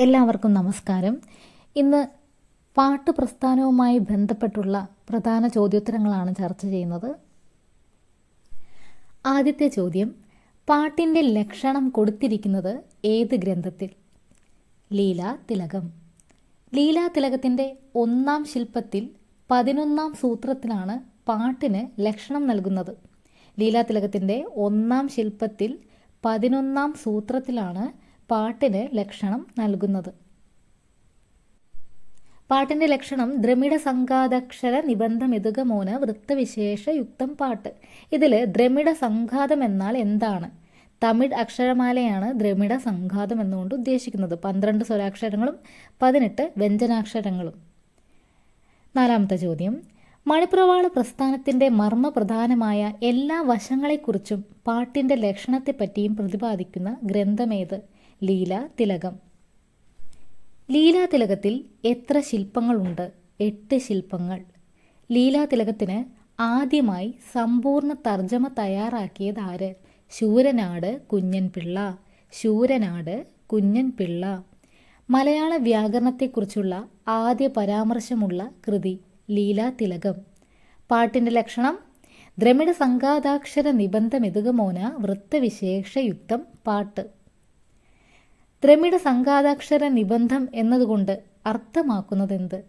എല്ലാവർക്കും നമസ്കാരം. ഇന്ന് പാട്ട് പ്രസ്ഥാനവുമായി ബന്ധപ്പെട്ടുള്ള പ്രധാന ചോദ്യോത്തരങ്ങളാണ് ചർച്ച ചെയ്യുന്നത്. ആദ്യത്തെ ചോദ്യം പാട്ടിന്റെ ലക്ഷണം കൊടുത്തിരിക്കുന്നത് ഏത് ഗ്രന്ഥത്തിൽ? ലീലാ തിലകം. ലീലാ തിലകത്തിന്റെ ഒന്നാം ശില്പത്തിൽ പതിനൊന്നാം സൂത്രത്തിലാണ് പാട്ടിന് ലക്ഷണം നൽകുന്നത്. ലീലാ തിലകത്തിന്റെ ഒന്നാം ശില്പത്തിൽ പതിനൊന്നാം സൂത്രത്തിലാണ് പാട്ടിന് ലക്ഷണം നൽകുന്നത്. പാട്ടിന്റെ ലക്ഷണം ദ്രമിഡ സംഘാതക്ഷര നിബന്ധമെതുകമോന വൃത്തവിശേഷ യുക്തം പാട്ട്. ഇതിൽ ദ്രമിഡ സംഘാതം എന്നാൽ എന്താണ്? തമിഴ് അക്ഷരമാലയാണ് ദ്രമിഡ സംഘാതം എന്നുകൊണ്ട് ഉദ്ദേശിക്കുന്നത്. പന്ത്രണ്ട് സ്വരാക്ഷരങ്ങളും പതിനെട്ട് വ്യഞ്ജനാക്ഷരങ്ങളും. നാലാമത്തെ ചോദ്യം. മണിപ്രവാള പ്രസ്ഥാനത്തിന്റെ മർമ്മപ്രധാനമായ എല്ലാ വശങ്ങളെക്കുറിച്ചും പാട്ടിന്റെ ലക്ഷണത്തെപ്പറ്റിയും പ്രതിപാദിക്കുന്ന ഗ്രന്ഥമേത് ലീല തിലകം. ലീലാ തിലകത്തിൽ എത്ര ശില്പങ്ങളുണ്ട്? എട്ട് ശില്പങ്ങൾ. ലീലാ തിലകത്തിന് ആദ്യമായി സമ്പൂർണ തർജമ തയ്യാറാക്കിയത് ആര് ശൂരനാട് കുഞ്ഞൻപിള്ള. ശൂരനാട് കുഞ്ഞൻപിള്ള. മലയാള വ്യാകരണത്തെക്കുറിച്ചുള്ള ആദ്യ പരാമർശമുള്ള കൃതി ലീലാ തിലകം. പാട്ടിന്റെ ലക്ഷണം? ദ്രമിഡ സംഘാതാക്ഷര നിബന്ധമെതുകമോന വൃത്തവിശേഷയുക്തം പാട്ട്. ദ്രമിഡ സംഘാതാക്ഷര നിബന്ധം എന്നതുകൊണ്ട് അർത്ഥമാക്കുന്നത് അർത്ഥമാക്കുന്നതെന്ത്?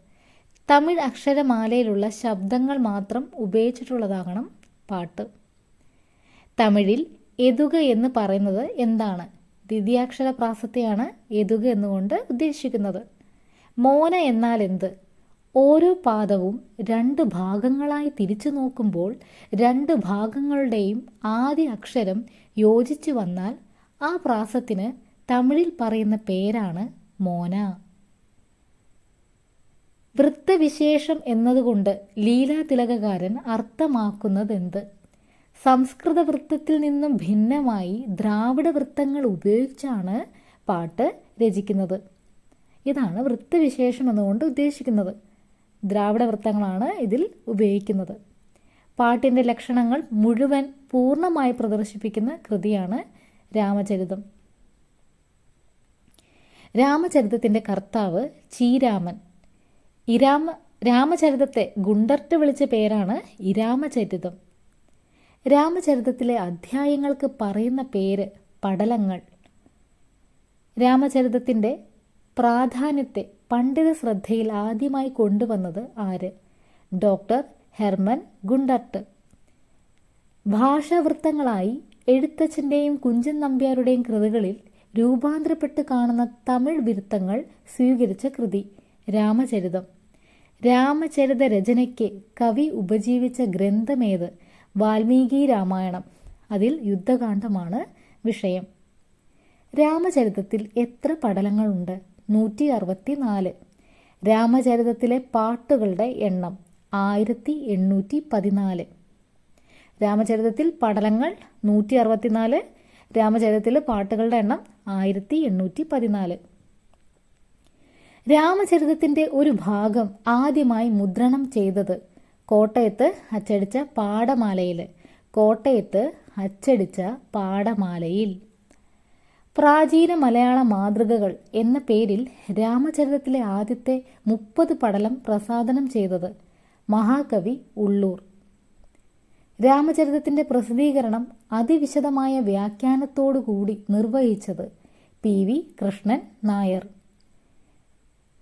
തമിഴ് അക്ഷരമാലയിലുള്ള ശബ്ദങ്ങൾ മാത്രം ഉപയോഗിച്ചിട്ടുള്ളതാകണം പാട്ട്. തമിഴിൽ എതുക എന്ന് പറയുന്നത് എന്താണ്? ദ്വിതീയാക്ഷര പ്രാസത്തെയാണ് എതുക എന്നുകൊണ്ട് ഉദ്ദേശിക്കുന്നത്. മോന എന്നാൽ എന്ത്? ഓരോ പാദവും രണ്ട് ഭാഗങ്ങളായി തിരിച്ചു നോക്കുമ്പോൾ രണ്ട് ഭാഗങ്ങളുടെയും ആദ്യ അക്ഷരം യോജിച്ചു വന്നാൽ ആ പ്രാസത്തിന് തമിഴിൽ പറയുന്ന പേരാണ് മോന. വൃത്തവിശേഷം എന്നതുകൊണ്ട് ലീലാതിലകകാരൻ അർത്ഥമാക്കുന്നതെന്ത്? സംസ്കൃത വൃത്തത്തിൽ നിന്നും ഭിന്നമായി ദ്രാവിഡ വൃത്തങ്ങൾ ഉപയോഗിച്ചാണ് പാട്ട് രചിക്കുന്നത്. ഇതാണ് വൃത്തവിശേഷം എന്നുകൊണ്ട് ഉദ്ദേശിക്കുന്നത്. ദ്രാവിഡ വൃത്തങ്ങളാണ് ഇതിൽ ഉപയോഗിക്കുന്നത്. പാട്ടിന്റെ ലക്ഷണങ്ങൾ മുഴുവൻ പൂർണമായി പ്രദർശിപ്പിക്കുന്ന കൃതിയാണ് രാമചരിതം. രാമചരിതത്തിന്റെ കർത്താവ് ചീരാമൻ ഇരാമ രാമചരിതത്തെ ഗുണ്ടർട്ട് വിളിച്ച പേരാണ് ഇരാമചരിതം. രാമചരിതത്തിലെ അധ്യായങ്ങൾക്ക് പറയുന്ന പേര് പടലങ്ങൾ. രാമചരിതത്തിന്റെ പ്രാധാന്യത്തെ പണ്ഡിത ശ്രദ്ധയിൽ ആദ്യമായി കൊണ്ടുവന്നത് ആര്? Doctor Hermann Gundert. ഭാഷാവൃത്തങ്ങളായി എഴുത്തച്ഛന്റെയും കുഞ്ചൻ നമ്പ്യാരുടെയും കൃതികളിൽ രൂപാന്തരപ്പെട്ട് കാണുന്ന തമിഴ് വിരുത്തങ്ങൾ സ്വീകരിച്ച കൃതി രാമചരിതം. രാമചരിത രചനയ്ക്ക് കവി ഉപജീവിച്ച ഗ്രന്ഥമേത്? വാൽമീകി രാമായണം. അതിൽ യുദ്ധകാന്ഡമാണ് വിഷയം. രാമചരിതത്തിൽ എത്ര പടലങ്ങളുണ്ട് നൂറ്റി അറുപത്തി നാല് രാമചരിതത്തിലെ പാട്ടുകളുടെ എണ്ണം ആയിരത്തി എണ്ണൂറ്റി പതിനാല് രാമചരിതത്തിൽ പടലങ്ങൾ നൂറ്റി അറുപത്തിനാല് രാമചരിതത്തിലെ പാട്ടുകളുടെ എണ്ണം ആയിരത്തി എണ്ണൂറ്റി പതിനാല്. രാമചരിതത്തിന്റെ ഒരു ഭാഗം ആദ്യമായി മുദ്രണം ചെയ്തത് കോട്ടയത്ത് അച്ചടിച്ച പാടമാലയിൽ കോട്ടയത്ത് അച്ചടിച്ച പാടമാലയിൽ പ്രാചീന മലയാള മാതൃകകൾ എന്ന പേരിൽ രാമചരിതത്തിലെ ആദ്യത്തെ മുപ്പത് പടലം പ്രസാദനം ചെയ്തത് മഹാകവി ഉള്ളൂർ. രാമചരിതത്തിന്റെ പ്രസിദ്ധീകരണം അതിവിശദമായ വ്യാഖ്യാനത്തോടുകൂടി നിർവഹിച്ചത് പി വി കൃഷ്ണൻ നായർ.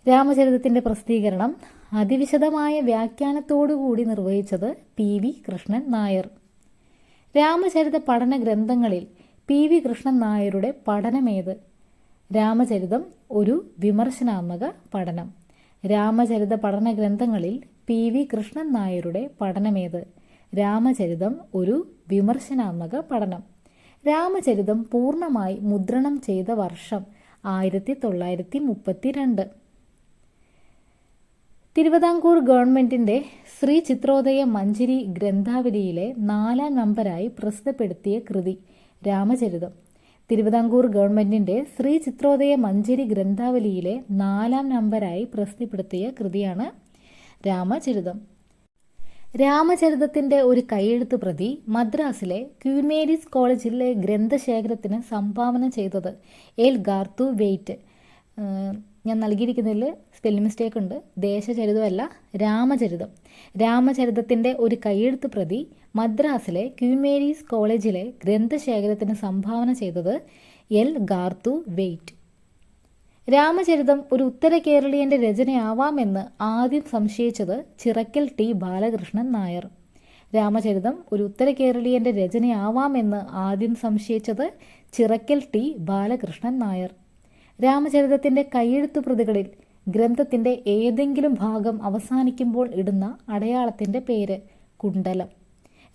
രാമചരിതത്തിന്റെ പ്രസിദ്ധീകരണം അതിവിശദമായ വ്യാഖ്യാനത്തോടുകൂടി നിർവഹിച്ചത് പി വി കൃഷ്ണൻ നായർ. രാമചരിത പഠന ഗ്രന്ഥങ്ങളിൽ പി വി കൃഷ്ണൻ നായരുടെ പഠനമേത്? രാമചരിതം ഒരു വിമർശനാത്മക പഠനം. രാമചരിത പഠന ഗ്രന്ഥങ്ങളിൽ പി വി കൃഷ്ണൻ നായരുടെ പഠനമേത്? രാമചരിതം ഒരു വിമർശനാത്മക പഠനം. രാമചരിതം പൂർണമായി മുദ്രണം ചെയ്ത വർഷം ആയിരത്തി തൊള്ളായിരത്തി മുപ്പത്തി രണ്ട് തിരുവിതാംകൂർ ഗവൺമെന്റിന്റെ ശ്രീ ചിത്രോദയ മഞ്ചരി ഗ്രന്ഥാവലിയിലെ നാലാം നമ്പരായി പ്രസിദ്ധപ്പെടുത്തിയ കൃതി രാമചരിതം. തിരുവിതാംകൂർ ഗവൺമെന്റിന്റെ ശ്രീ ചിത്രോദയ മഞ്ചരി ഗ്രന്ഥാവലിയിലെ നാലാം നമ്പരായി പ്രസിദ്ധപ്പെടുത്തിയ കൃതിയാണ് രാമചരിതം. രാമചരിതത്തിന്റെ ഒരു കൈയെഴുത്ത് പ്രതി മദ്രാസിലെ ക്യൂൻ മേരീസ് കോളേജിലെ ഗ്രന്ഥശേഖരത്തിന് സംഭാവന ചെയ്തത് എൽ ഗാർത്തു വെയ്റ്റ്. ഞാൻ നൽകിയിരിക്കുന്നതിൽ സ്പെല്ലിംഗ് മിസ്റ്റേക്ക് ഉണ്ട്. ദേശചരിതമല്ല രാമചരിതം. രാമചരിതത്തിന്റെ ഒരു കൈയെഴുത്ത് പ്രതി മദ്രാസിലെ ക്വീൻ മേരീസ് കോളേജിലെ ഗ്രന്ഥശേഖരത്തിന് സംഭാവന ചെയ്തത് എൽ ഗാർത്തു വെയ്റ്റ്. രാമചരിതം ഒരു ഉത്തര കേരളീയന്റെ രചനയാവാമെന്ന് ആദ്യം സംശയിച്ചത് ചിറക്കൽ ടി. ബാലകൃഷ്ണൻ നായർ. രാമചരിതം ഒരു ഉത്തര കേരളീയന്റെ രചനയാവാമെന്ന് ആദ്യം സംശയിച്ചത് ചിറക്കൽ ടി. ബാലകൃഷ്ണൻ നായർ. രാമചരിതത്തിന്റെ കൈയെഴുത്തു പ്രതികളിൽ ഗ്രന്ഥത്തിന്റെ ഏതെങ്കിലും ഭാഗം അവസാനിക്കുമ്പോൾ ഇടുന്ന അടയാളത്തിന്റെ പേര് കുണ്ടലം.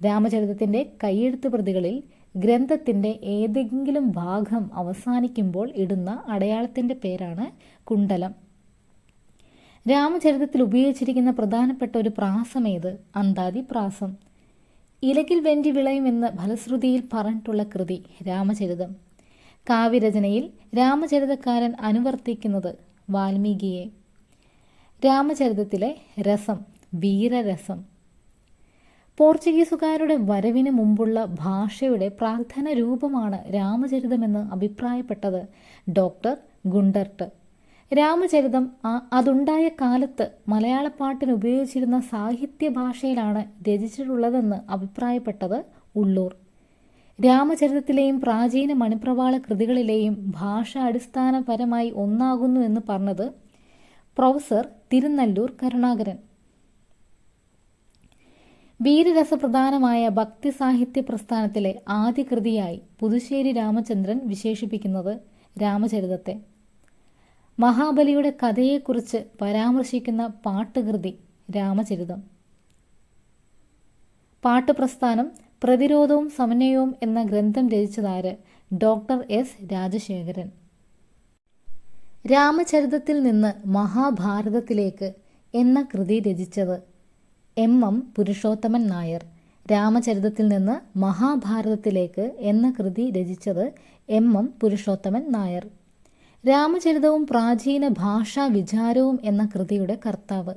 രാമചരിതത്തിന്റെ കൈയെഴുത്തു പ്രതികളിൽ ഗ്രന്ഥത്തിന്റെ ഏതെങ്കിലും ഭാഗം അവസാനിക്കുമ്പോൾ ഇടുന്ന അടയാളത്തിന്റെ പേരാണ് കുണ്ടലം രാമചരിതത്തിൽ ഉപയോഗിച്ചിരിക്കുന്ന പ്രധാനപ്പെട്ട ഒരു പ്രാസം ഏത്? അന്താതി പ്രാസം ഇലകിൽ വെണ്ടി വിളയുമെന്ന് ഫലശ്രുതിയിൽ പറഞ്ഞിട്ടുള്ള കൃതി രാമചരിതം. കാവ്യരചനയിൽ രാമചരിതക്കാരൻ അനുവർത്തിക്കുന്നത് വാൽമീകിയെ. രാമചരിതത്തിലെ രസം വീരരസം. പോർച്ചുഗീസുകാരുടെ വരവിന് മുമ്പുള്ള ഭാഷയുടെ പ്രാർത്ഥന രൂപമാണ് രാമചരിതമെന്ന് അഭിപ്രായപ്പെട്ടത് ഡോക്ടർ ഗുണ്ടർട്ട്. രാമചരിതം അതുണ്ടായ കാലത്ത് മലയാളപ്പാട്ടിന് ഉപയോഗിച്ചിരുന്ന സാഹിത്യ ഭാഷയിലാണ് രചിച്ചിട്ടുള്ളതെന്ന് അഭിപ്രായപ്പെട്ടത് ഉള്ളൂർ. രാമചരിതത്തിലെയും പ്രാചീന മണിപ്രവാള കൃതികളിലെയും ഭാഷ അടിസ്ഥാനപരമായി ഒന്നാകുന്നു എന്ന് പറഞ്ഞത് പ്രൊഫസർ തിരുനല്ലൂർ കരുണാകരൻ. വീരരസപ്രധാനമായ ഭക്തി സാഹിത്യ പ്രസ്ഥാനത്തിലെ ആദ്യ കൃതിയായി പുതുശ്ശേരി രാമചന്ദ്രൻ വിശേഷിപ്പിക്കുന്നത് രാമചരിതത്തെ. മഹാബലിയുടെ കഥയെക്കുറിച്ച് പരാമർശിക്കുന്ന പാട്ടുകൃതി രാമചരിതം. പാട്ട് പ്രസ്ഥാനം പ്രതിരോധവും സമന്വയവും എന്ന ഗ്രന്ഥം രചിച്ചതാര് ഡോക്ടർ എസ്. രാജശേഖരൻ. രാമചരിതത്തിൽ നിന്ന് മഹാഭാരതത്തിലേക്ക് എന്ന കൃതി രചിച്ചത് എം എം പുരുഷോത്തമൻ നായർ. രാമചരിതത്തിൽ നിന്ന് മഹാഭാരതത്തിലേക്ക് എന്ന കൃതി രചിച്ചത് എം എം പുരുഷോത്തമൻ നായർ. രാമചരിതവും പ്രാചീന ഭാഷാ വിചാരവും എന്ന കൃതിയുടെ കർത്താവ്.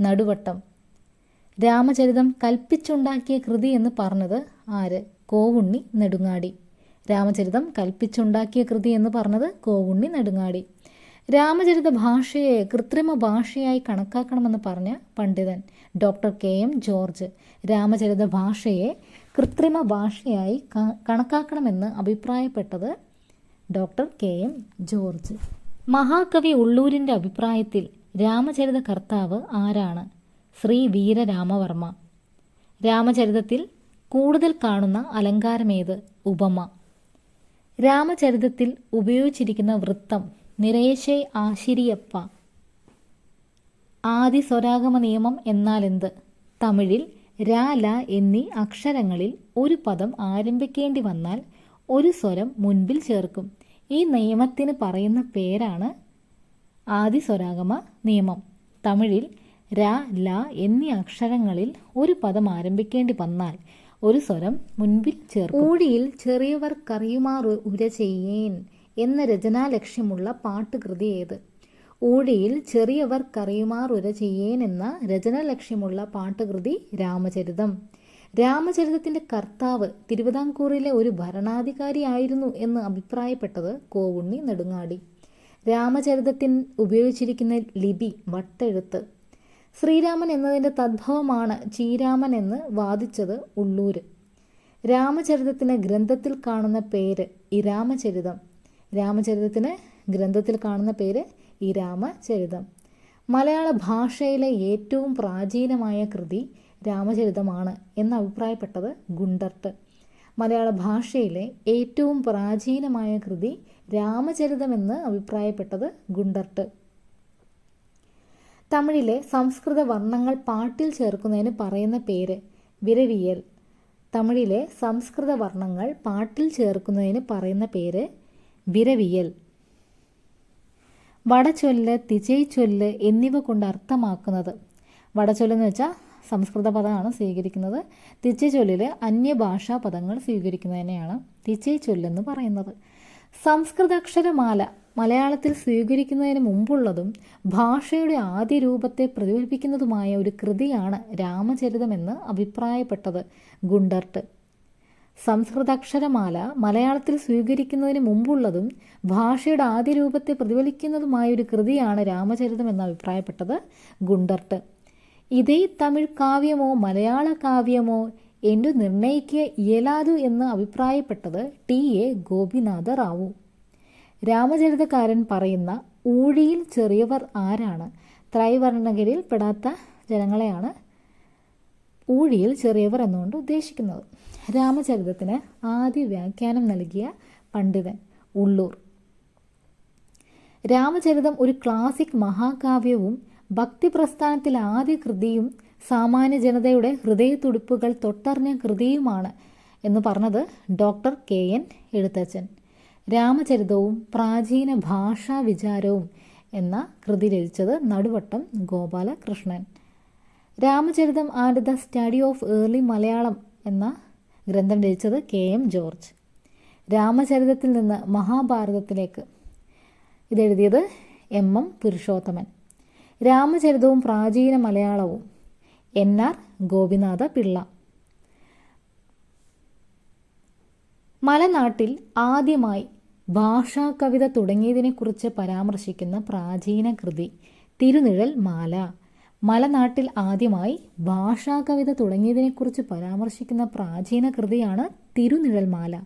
നടുവട്ടം. രാമചരിതം കൽപ്പിച്ചുണ്ടാക്കിയ കൃതി എന്ന് പറഞ്ഞത് ആര്? കോവുണ്ണി നെടുങ്ങാടി. രാമചരിതം കൽപ്പിച്ചുണ്ടാക്കിയ കൃതി എന്ന് പറഞ്ഞത് കോവുണ്ണി നെടുങ്ങാടി. രാമചരിത ഭാഷയെ കൃത്രിമ ഭാഷയായി കണക്കാക്കണമെന്ന് പറഞ്ഞ പണ്ഡിതൻ doctor K M George Ramacharita ഭാഷയെ കൃത്രിമ ഭാഷയായി കണക്കാക്കണമെന്ന് അഭിപ്രായപ്പെട്ടത് ഡോക്ടർ കെ എം ജോർജ്. മഹാകവി ഉള്ളൂരിന്റെ അഭിപ്രായത്തിൽ രാമചരിത കർത്താവ് ആരാണ്? ശ്രീ വീരരാമവർമ്മ. രാമചരിതത്തിൽ കൂടുതൽ കാണുന്ന അലങ്കാരമേത് ഉപമ. രാമചരിതത്തിൽ ഉപയോഗിച്ചിരിക്കുന്ന വൃത്തം നിരേശേ ആശിരിയപ്പ. ആദി സ്വരാഗമ നിയമം എന്നാലെന്ത്? തമിഴിൽ രാ ല എന്നീ അക്ഷരങ്ങളിൽ ഒരു പദം ആരംഭിക്കേണ്ടി വന്നാൽ ഒരു സ്വരം മുൻപിൽ ചേർക്കും. ഈ നിയമത്തിന് പറയുന്ന പേരാണ് ആദി സ്വരാഗമ നിയമം തമിഴിൽ ര ല എന്നീ അക്ഷരങ്ങളിൽ ഒരു പദം ആരംഭിക്കേണ്ടി വന്നാൽ ഒരു സ്വരം മുൻപിൽ ചേർക്കും. ഊഴിയിൽ ചെറിയവർക്കറിയുമാർ ഉര ചെയ്യേൻ. എന്ന രചനാലക്ഷ്യമുള്ള പാട്ടുകൃതി ഏത്? ഊഴിയിൽ ചെറിയവർക്കറിയുമാർ ഉര ചെയ്യേൻ എന്ന രചനാലക്ഷ്യമുള്ള പാട്ടുകൃതി രാമചരിതം. രാമചരിതത്തിന്റെ കർത്താവ് തിരുവിതാംകൂറിലെ ഒരു ഭരണാധികാരിയായിരുന്നു എന്ന് അഭിപ്രായപ്പെട്ടത് കോവുണ്ണി നെടുങ്ങാടി. രാമചരിതത്തിൽ ഉപയോഗിച്ചിരിക്കുന്ന ലിപി വട്ടെഴുത്ത്. ശ്രീരാമൻ എന്നതിന്റെ തദ്ഭവമാണ് ചീരാമൻ എന്ന് വാദിച്ചത് ഉള്ളൂർ രാമചരിതത്തിന് ഗ്രന്ഥത്തിൽ കാണുന്ന പേര് ഇരാമചരിതം രാമചരിതത്തിന് ഗ്രന്ഥത്തിൽ കാണുന്ന പേര് ഈ രാമചരിതം. മലയാള ഭാഷയിലെ ഏറ്റവും പ്രാചീനമായ കൃതി രാമചരിതമാണ് എന്ന് അഭിപ്രായപ്പെട്ടത് ഗുണ്ടർട്ട്. മലയാള ഭാഷയിലെ ഏറ്റവും പ്രാചീനമായ കൃതി രാമചരിതമെന്ന് അഭിപ്രായപ്പെട്ടത് ഗുണ്ടർട്ട്. തമിഴിലെ സംസ്കൃത വർണങ്ങൾ പാട്ടിൽ ചേർക്കുന്നതിന് പറയുന്ന പേര് വിരവിയൽ. തമിഴിലെ സംസ്കൃത വർണങ്ങൾ പാട്ടിൽ ചേർക്കുന്നതിന് പറയുന്ന പേര് വിരവിയൽ. വടചൊല്ല് തിജൈച്ചൊല്ല് എന്നിവ കൊണ്ട് അർത്ഥമാക്കുന്നത്. വടചൊല്ലെന്ന് വെച്ചാൽ സംസ്കൃത പദമാണ് സ്വീകരിക്കുന്നത്. തിച്ചൈച്ചൊല്ലിൽ അന്യഭാഷാ പദങ്ങൾ സ്വീകരിക്കുന്നതിനെയാണ് തിച്ചൈച്ചൊല്ലെന്ന് പറയുന്നത്. സംസ്കൃതാക്ഷരമാല മലയാളത്തിൽ സ്വീകരിക്കുന്നതിന് മുമ്പുള്ളതും ഭാഷയുടെ ആദ്യ രൂപത്തെ പ്രതിഫലിപ്പിക്കുന്നതുമായ ഒരു കൃതിയാണ് രാമചരിതമെന്ന് അഭിപ്രായപ്പെട്ടത് ഗുണ്ടർട്ട്. സംസ്കൃതാക്ഷരമാല മലയാളത്തിൽ സ്വീകരിക്കുന്നതിന് മുമ്പുള്ളതും ഭാഷയുടെ ആദ്യ രൂപത്തെ പ്രതിഫലിക്കുന്നതുമായ ഒരു കൃതിയാണ് രാമചരിതം എന്ന് അഭിപ്രായപ്പെട്ടത് ഗുണ്ടർട്ട്. ഇതേ തമിഴ് കാവ്യമോ മലയാള കാവ്യമോ എന്നു നിർണയിക്കുക ഇയലാതു എന്ന് അഭിപ്രായപ്പെട്ടത് ടി. എ. ഗോപിനാഥ റാവു രാമചരിതകാരൻ പറയുന്ന ഊഴിയിൽ ചെറിയവർ ആരാണ്? ത്രൈവർണകരിൽ പെടാത്ത ജനങ്ങളെയാണ് ഊഴിയിൽ ചെറിയവർ എന്നുകൊണ്ട് ഉദ്ദേശിക്കുന്നത്. രാമചരിതത്തിന് ആദ്യ വ്യാഖ്യാനം നൽകിയ പണ്ഡിതൻ ഉള്ളൂർ. രാമചരിതം ഒരു ക്ലാസിക് മഹാകാവ്യവും ഭക്തി പ്രസ്ഥാനത്തിലെ ആദ്യ കൃതിയും സാമാന്യ ജനതയുടെ ഹൃദയത്തുടിപ്പുകൾ തൊട്ടറിഞ്ഞ കൃതിയുമാണ് എന്ന് പറഞ്ഞത് ഡോക്ടർ കെ എൻ എഴുത്തച്ഛൻ. രാമചരിതവും പ്രാചീന ഭാഷാ വിചാരവും എന്ന കൃതി രചിച്ചത് Naduvattom Gopalakrishnan. Ramacharitham and the study of early Malayalam എന്ന ഗ്രന്ഥം രചിച്ചത് കെ എം ജോർജ്. രാമചരിതത്തിൽ നിന്ന് മഹാഭാരതത്തിലേക്ക് ഇതെഴുതിയത് എം എം പുരുഷോത്തമൻ. രാമചരിതവും പ്രാചീന മലയാളവും എൻ ആർ ഗോപിനാഥ പിള്ള. മലനാട്ടിൽ ആദ്യമായി ഭാഷാ കവിത തുടങ്ങിയതിനെക്കുറിച്ച് പരാമർശിക്കുന്ന പ്രാചീന കൃതി തിരുനിഴൽ മാല. മലനാട്ടിൽ ആദ്യമായി ഭാഷാ കവിത തുടങ്ങിയതിനെക്കുറിച്ച് പരാമർശിക്കുന്ന പ്രാചീന കൃതിയാണ് തിരുനിഴൽമാല.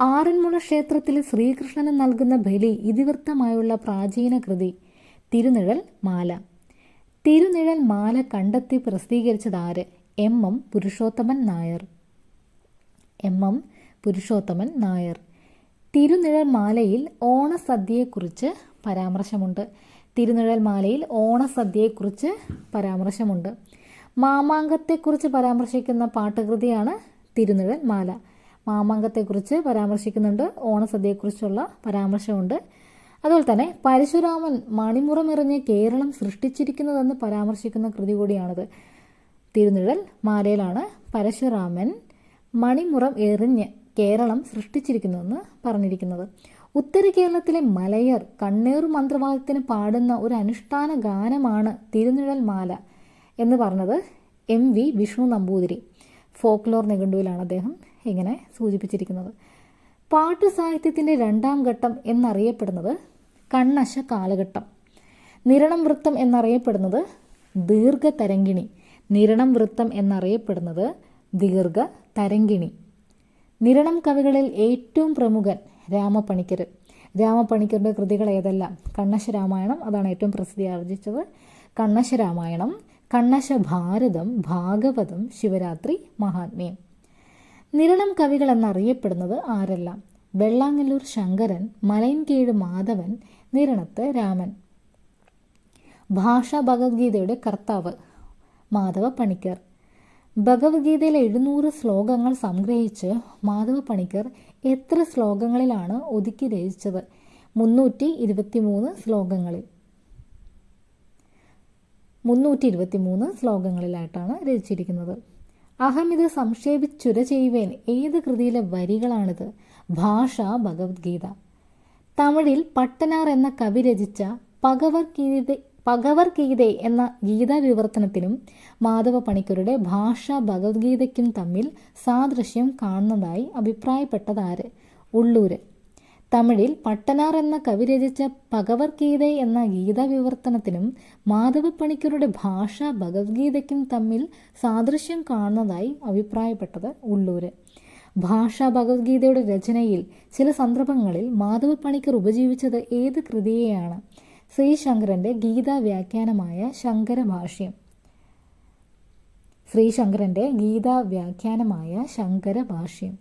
ആറന്മുള ക്ഷേത്രത്തിൽ ശ്രീകൃഷ്ണന് നൽകുന്ന ബലി ഇതിവൃത്തമായുള്ള പ്രാചീന കൃതി തിരുനിഴൽ മാല തിരുനിഴൽ മാല കണ്ടെത്തി പ്രസിദ്ധീകരിച്ചത് ആര്? M. M. Purushothaman Nair. M. M. Purushothaman Nair. Thirunizhal മാലയിൽ ഓണസദ്യയെക്കുറിച്ച് പരാമർശമുണ്ട്. തിരുനിഴൽ മാലയിൽ ഓണസദ്യയെക്കുറിച്ച് പരാമർശമുണ്ട്. മാമാങ്കത്തെക്കുറിച്ച് പരാമർശിക്കുന്ന പാട്ടുകൃതിയാണ് തിരുനിഴൽ മാല. മാമാങ്കത്തെക്കുറിച്ച് പരാമർശിക്കുന്നുണ്ട് ഓണസദ്യയെക്കുറിച്ചുള്ള പരാമർശമുണ്ട്. അതുപോലെ തന്നെ പരശുരാമൻ മണിമുറമെറിഞ്ഞ് കേരളം സൃഷ്ടിച്ചിരിക്കുന്നതെന്ന് പരാമർശിക്കുന്ന കൃതി കൂടിയാണിത്. തിരുനിഴൽ മാലയിലാണ് പരശുരാമൻ മണിമുറം എറിഞ്ഞ് കേരളം സൃഷ്ടിച്ചിരിക്കുന്നതെന്ന് പറഞ്ഞിരിക്കുന്നത്. ഉത്തര കേരളത്തിലെ മലയർ കണ്ണേറു മന്ത്രവാദത്തിന് പാടുന്ന ഒരു അനുഷ്ഠാന ഗാനമാണ് തിരുനിഴൽ മാല എന്ന് പറഞ്ഞത് M V Vishnu Namboothiri. Folklore നിഘണ്ടുവിലാണ് അദ്ദേഹം ഇങ്ങനെ സൂചിപ്പിച്ചിരിക്കുന്നത്. പാട്ടു സാഹിത്യത്തിന്റെ രണ്ടാം ഘട്ടം എന്നറിയപ്പെടുന്നത് കണ്ണശ കാലഘട്ടം. നിരണം വൃത്തം എന്നറിയപ്പെടുന്നത് ദീർഘ തരങ്കിണി നിരണം വൃത്തം എന്നറിയപ്പെടുന്നത് ദീർഘ തരങ്കിണി നിരണം കവികളിൽ ഏറ്റവും പ്രമുഖൻ രാമപണിക്കർ രാമപ്പണിക്കരുടെ കൃതികൾ ഏതെല്ലാം? കണ്ണശ രാമായണം അതാണ് ഏറ്റവും പ്രസിദ്ധി ആർജിച്ചത്. കണ്ണശ രാമായണം കണ്ണശ ഭാരതം ഭാഗവതം ശിവരാത്രി മഹാത്മ്യം. നിരണം കവികൾ എന്നറിയപ്പെടുന്നത് ആരെല്ലാം? വെള്ളാങ്ങല്ലൂർ ശങ്കരൻ മലയൻകീഴ് മാധവൻ നിരണത്ത് രാമൻ. ഭാഷ ഭഗവത്ഗീതയുടെ കർത്താവ് മാധവ പണിക്കർ ഭഗവത്ഗീതയിലെ എഴുന്നൂറ് ശ്ലോകങ്ങൾ സംഗ്രഹിച്ച് മാധവ പണിക്കർ എത്ര ശ്ലോകങ്ങളിലാണ് ഒതുക്കി രചിച്ചത്? മുന്നൂറ്റി ഇരുപത്തി മൂന്ന് ശ്ലോകങ്ങളിൽ. മുന്നൂറ്റി ഇരുപത്തി മൂന്ന് ശ്ലോകങ്ങളിലായിട്ടാണ് രചിച്ചിരിക്കുന്നത്. അഹമിത് സംക്ഷേപിച്ചുര ചെയ്യുവേൻ ഏത് കൃതിയിലെ വരികളാണിത്? ഭാഷ ഭഗവത്ഗീത. തമിഴിൽ പട്ടനാർ എന്ന കവി രചിച്ച പകവർഗീത പകവർഗീത എന്ന ഗീതാ വിവർത്തനത്തിനും മാധവ പണിക്കരുടെ ഭാഷ ഭഗവത്ഗീതയ്ക്കും തമ്മിൽ സാദൃശ്യം കാണുന്നതായി അഭിപ്രായപ്പെട്ടതാര്? ഉള്ളൂര്. തമിഴിൽ പട്ടനാർ എന്ന കവി രചിച്ച ഭഗവത്ഗീത എന്ന ഗീതാ വിവർത്തനത്തിനും മാധവ പണിക്കരുടെ ഭാഷ ഭഗവത്ഗീതയ്ക്കും തമ്മിൽ സാദൃശ്യം കാണുന്നതായി അഭിപ്രായപ്പെട്ടത് ഉള്ളൂര്. ഭാഷ ഭഗവത്ഗീതയുടെ രചനയിൽ ചില സന്ദർഭങ്ങളിൽ മാധവ പണിക്കർ ഉപജീവിച്ചത് ഏത് കൃതിയെയാണ്? ശ്രീശങ്കരന്റെ ഗീതാ വ്യാഖ്യാനമായ ശങ്കരഭാഷ്യം. ശ്രീശങ്കരന്റെ ഗീതാ വ്യാഖ്യാനമായ ശങ്കരഭാഷ്യം.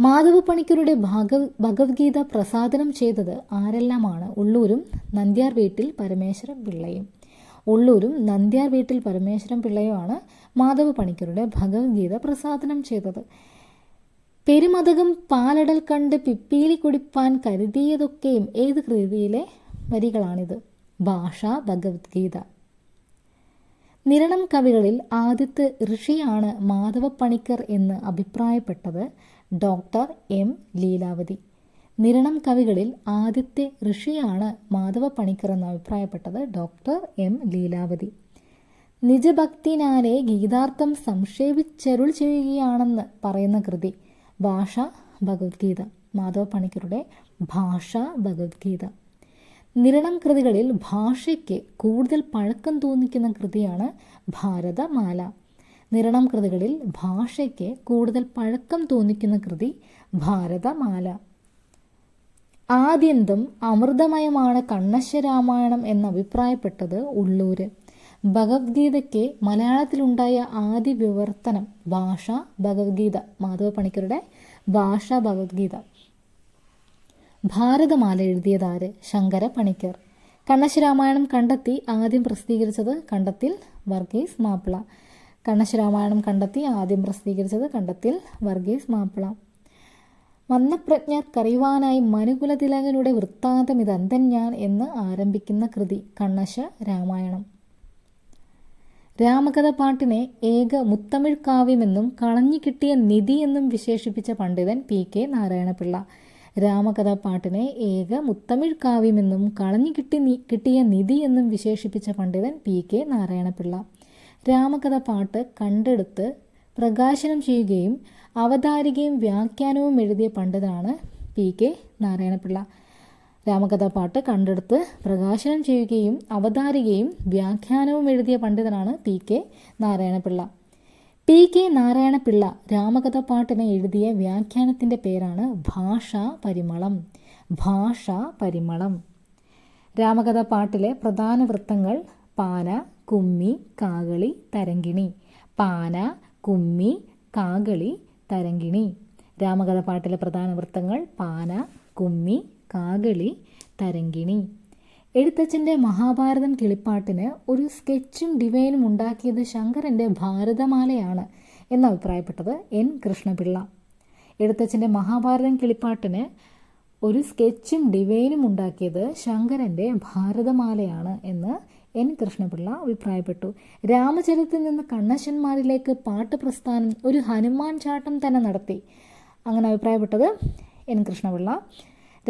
മാധവ പണിക്കരുടെ ഭഗ ഭഗവത്ഗീത പ്രസാദനം ചെയ്തത് ആരെല്ലാമാണ്? ഉള്ളൂരും നന്ദ്യാർ വീട്ടിൽ പരമേശ്വരൻ പിള്ളയും. ഉള്ളൂരും നന്ദ്യാർ വീട്ടിൽ പരമേശ്വരൻ പിള്ളയുമാണ് മാധവ പണിക്കരുടെ ഭഗവത്ഗീത പ്രസാദനം ചെയ്തത്. പെരുമതകം പാലടൽ കണ്ട് പിപ്പീലി കുടിപ്പാൻ കരുതിയതൊക്കെയും ഏത് കൃതിയിലെ വരികളാണിത്? ഭാഷ ഭഗവത്ഗീത. നിരണം കവികളിൽ ആദ്യത്തെ ഋഷിയാണ് മാധവ പണിക്കർ എന്ന് അഭിപ്രായപ്പെട്ടത് ഡോക്ടർ എം ലീലാവതി. നിരണം കവികളിൽ ആദ്യത്തെ ഋഷിയാണ് മാധവ പണിക്കർ എന്ന് അഭിപ്രായപ്പെട്ടത് ഡോക്ടർ എം ലീലാവതി. നിജഭക്തിനാലെ ഗീതാർത്ഥം സംക്ഷേപിച്ചരുൾ ചെയ്യുകയാണെന്ന് പറയുന്ന കൃതി. ഭാഷ ഭഗവത്ഗീത. മാധവ പണിക്കരുടെ ഭാഷ ഭഗവത്ഗീത. നിരണം കൃതികളിൽ ഭാഷയ്ക്ക് കൂടുതൽ പഴക്കം തോന്നിക്കുന്ന കൃതിയാണ് ഭാരതമാല. നിരണം കൃതികളിൽ ഭാഷയ്ക്ക് കൂടുതൽ പഴക്കം തോന്നിക്കുന്ന കൃതി ഭാരതമാല. ആദ്യന്തം അമൃതമയമാണ് കണ്ണശ്വരാമായണം എന്ന് അഭിപ്രായപ്പെട്ടത് ഉള്ളൂര്. ഭഗവത്ഗീതയ്ക്ക് മലയാളത്തിലുണ്ടായ ആദ്യ വിവർത്തനം ഭാഷ ഭഗവത്ഗീത മാധവ പണിക്കരുടെ ഭാഷ ഭഗവത്ഗീത. ഭാരതമാല എഴുതിയതാര്? ശങ്കര പണിക്കർ കണ്ണശ്ശരാമായണം കണ്ടെത്തി ആദ്യം പ്രസിദ്ധീകരിച്ചത് കണ്ടത്തിൽ വർഗീസ് മാപ്പിള. കണ്ണശ്ശരാമായണം കണ്ടെത്തി ആദ്യം പ്രസിദ്ധീകരിച്ചത് കണ്ടത്തിൽ വർഗീസ് മാപ്പിള. മന്ദപ്രജ്ഞർക്കറിയുവാനായി മനുകുലതിലകനുടെ വൃത്താന്തം ഇതന്തൻ ഞാൻ എന്ന് ആരംഭിക്കുന്ന കൃതി കണ്ണശ രാമായണം രാമകഥ പാട്ടിനെ ഏക മുത്തമിഴ് കാവ്യമെന്നും കളഞ്ഞു കിട്ടിയ നിധി എന്നും വിശേഷിപ്പിച്ച പണ്ഡിതൻ പി കെ നാരായണപിള്ള. രാമകഥ പാട്ടിനെ ഏക മുത്തമിഴ് കാവ്യമെന്നും കളഞ്ഞു കിട്ടി കിട്ടിയ നിധി എന്നും വിശേഷിപ്പിച്ച പണ്ഡിതൻ പി കെ നാരായണപിള്ള. രാമകഥ പാട്ട് കണ്ടെടുത്ത് പ്രകാശനം ചെയ്യുകയും അവതാരികയും വ്യാഖ്യാനവും എഴുതിയ പണ്ഡിതനാണ് പി കെ നാരായണപിള്ള. രാമകഥാപാട്ട് കണ്ടെടുത്ത് പ്രകാശനം ചെയ്യുകയും അവതാരികയും വ്യാഖ്യാനവും എഴുതിയ പണ്ഡിതനാണ് P K Narayanapillai. P K Narayanapillai രാമകഥാപാട്ടിനെ എഴുതിയ വ്യാഖ്യാനത്തിന്റെ പേരാണ് ഭാഷാ പരിമളം. ഭാഷാ പരിമളം. രാമകഥാപാട്ടിലെ പ്രധാന വൃത്തങ്ങൾ പാന കുമ്മി കാകളി തരങ്കിണി പാന കുമ്മി കാകളി തരങ്കിണി രാമകഥപാട്ടിലെ പ്രധാന വൃത്തങ്ങൾ പാന കുമ്മി കാകളി തരങ്കിണി എഴുത്തച്ഛന്റെ മഹാഭാരതം കിളിപ്പാട്ടിന് ഒരു സ്കെച്ചും ഡിവൈനും ഉണ്ടാക്കിയത് ശങ്കരന്റെ ഭാരതമാലയാണ് എന്ന് അഭിപ്രായപ്പെട്ടത് എൻ. കൃഷ്ണപിള്ള. എഴുത്തച്ഛന്റെ മഹാഭാരതം കിളിപ്പാട്ടിന് ഒരു സ്കെച്ചും ഡിവൈനും ഉണ്ടാക്കിയത് ശങ്കരന്റെ ഭാരതമാലയാണ് എന്ന് എൻ. കൃഷ്ണപിള്ള അഭിപ്രായപ്പെട്ടു. രാമചരിത്തിൽ നിന്ന് കണ്ണശന്മാരിലേക്ക് പാട്ട് പ്രസ്ഥാനം ഒരു ഹനുമാൻ ചാട്ടം തന്നെ നടത്തി. അങ്ങനെ അഭിപ്രായപ്പെട്ടത് എൻ. കൃഷ്ണപിള്ള.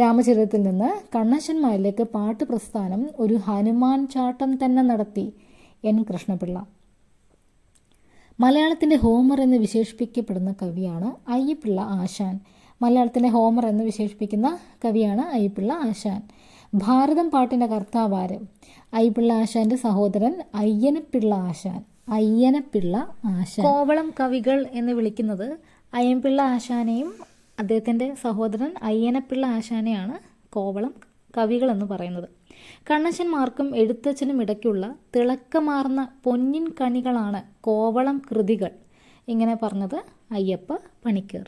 രാമചരിതത്തിൽ നിന്ന് കണ്ണശന്മാരിലേക്ക് പാട്ട് പ്രസ്ഥാനം ഒരു ഹനുമാൻ ചാട്ടം തന്നെ നടത്തി എൻ കൃഷ്ണപിള്ള. മലയാളത്തിന്റെ ഹോമർ എന്ന് വിശേഷിപ്പിക്കപ്പെടുന്ന കവിയാണ് അയ്യപ്പിള്ള ആശാൻ. മലയാളത്തിന്റെ ഹോമർ എന്ന് വിശേഷിപ്പിക്കുന്ന കവിയാണ് അയ്യപ്പിള്ള ആശാൻ. ഭാരതം പാട്ടിന്റെ കർത്താവാര് അയ്യപ്പിള്ള ആശാന്റെ സഹോദരൻ അയ്യനപ്പിള്ള ആശാൻ. അയ്യനപ്പിള്ള ആശാൻ. കോവളം കവികൾ എന്ന് വിളിക്കുന്നത് അയ്യൻപിള്ള ആശാനെയും അദ്ദേഹത്തിന്റെ സഹോദരൻ അയ്യനപ്പിള്ള ആശാനെയാണ് കോവളം കവികൾ എന്ന് പറയുന്നത്. കണ്ണശന്മാർക്കും എഴുത്തച്ഛനും ഇടയ്ക്കുള്ള തിളക്കമാർന്ന പൊന്നിൻ കണികളാണ് കോവളം കൃതികൾ. ഇങ്ങനെ പറഞ്ഞത് അയ്യപ്പ പണിക്കർ.